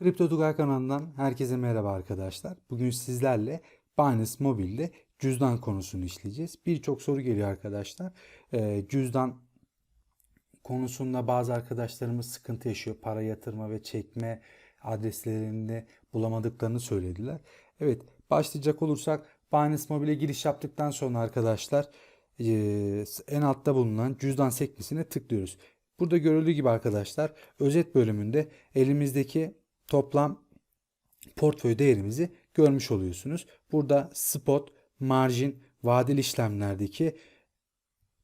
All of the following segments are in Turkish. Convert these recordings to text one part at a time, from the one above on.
Kripto Tugay kanalından herkese merhaba arkadaşlar. Bugün sizlerle Binance Mobile'de cüzdan konusunu işleyeceğiz. Birçok soru geliyor arkadaşlar. Ee, cüzdan konusunda bazı arkadaşlarımız sıkıntı yaşıyor. Para yatırma ve çekme adreslerini bulamadıklarını söylediler. Evet başlayacak olursak Binance Mobile'e giriş yaptıktan sonra arkadaşlar eee, en altta bulunan cüzdan sekmesine tıklıyoruz. Burada görüldüğü gibi arkadaşlar özet bölümünde elimizdeki toplam portföy değerimizi görmüş oluyorsunuz. Burada spot, marjin, vadeli işlemlerdeki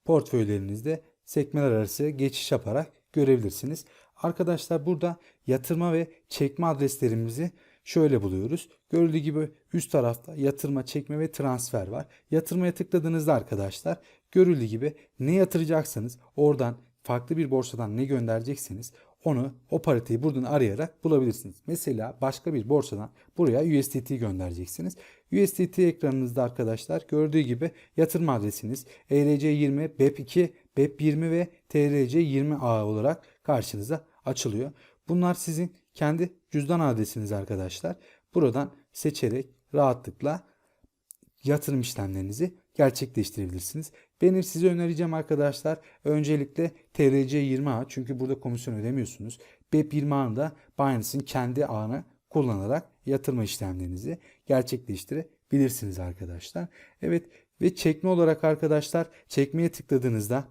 portföylerinizde sekmeler arası geçiş yaparak görebilirsiniz. Arkadaşlar burada yatırma ve çekme adreslerimizi şöyle buluyoruz. Görüldüğü gibi üst tarafta yatırma, çekme ve transfer var. Yatırmaya tıkladığınızda arkadaşlar görüldüğü gibi ne yatıracaksanız oradan farklı bir borsadan ne gönderecekseniz onu o pariteyi buradan arayarak bulabilirsiniz. Mesela başka bir borsadan buraya USDT göndereceksiniz. USDT ekranınızda arkadaşlar gördüğü gibi yatırım adresiniz E ERC20, BEP2, BEP20 ve TRC20A olarak karşınıza açılıyor. Bunlar sizin kendi cüzdan adresiniz arkadaşlar. Buradan seçerek rahatlıkla yatırım işlemlerinizi gerçekleştirebilirsiniz. Benim size önereceğim arkadaşlar öncelikle TRC20A çünkü burada komisyon ödemiyorsunuz. BEP20A'nı da Binance'in kendi ağını kullanarak yatırma işlemlerinizi gerçekleştirebilirsiniz arkadaşlar. Evet ve çekme olarak arkadaşlar çekmeye tıkladığınızda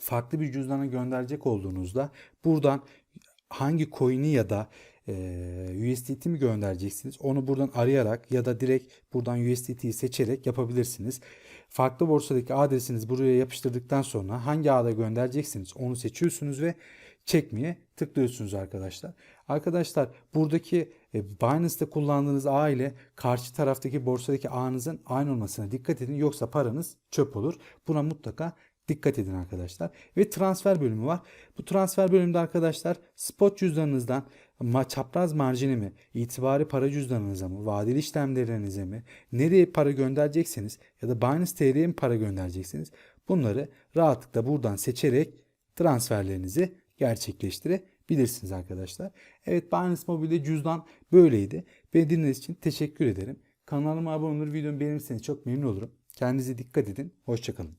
farklı bir cüzdana gönderecek olduğunuzda buradan hangi coin'i ya da e, USDT mi göndereceksiniz? Onu buradan arayarak ya da direkt buradan USDT'yi seçerek yapabilirsiniz. Farklı borsadaki adresinizi buraya yapıştırdıktan sonra hangi ağda göndereceksiniz onu seçiyorsunuz ve çekmeye tıklıyorsunuz arkadaşlar. Arkadaşlar buradaki e, Binance'te kullandığınız ağ ile karşı taraftaki borsadaki ağınızın aynı olmasına dikkat edin yoksa paranız çöp olur. Buna mutlaka Dikkat edin arkadaşlar. Ve transfer bölümü var. Bu transfer bölümünde arkadaşlar spot cüzdanınızdan ma çapraz marjini mi, itibari para cüzdanınıza mı, vadeli işlemlerinize mi, nereye para gönderecekseniz ya da Binance TR'ye mi para göndereceksiniz bunları rahatlıkla buradan seçerek transferlerinizi gerçekleştirebilirsiniz arkadaşlar. Evet Binance Mobile'de cüzdan böyleydi. Beni dinlediğiniz için teşekkür ederim. Kanalıma abone olur, videomu beğenirseniz çok memnun olurum. Kendinize dikkat edin. Hoşçakalın.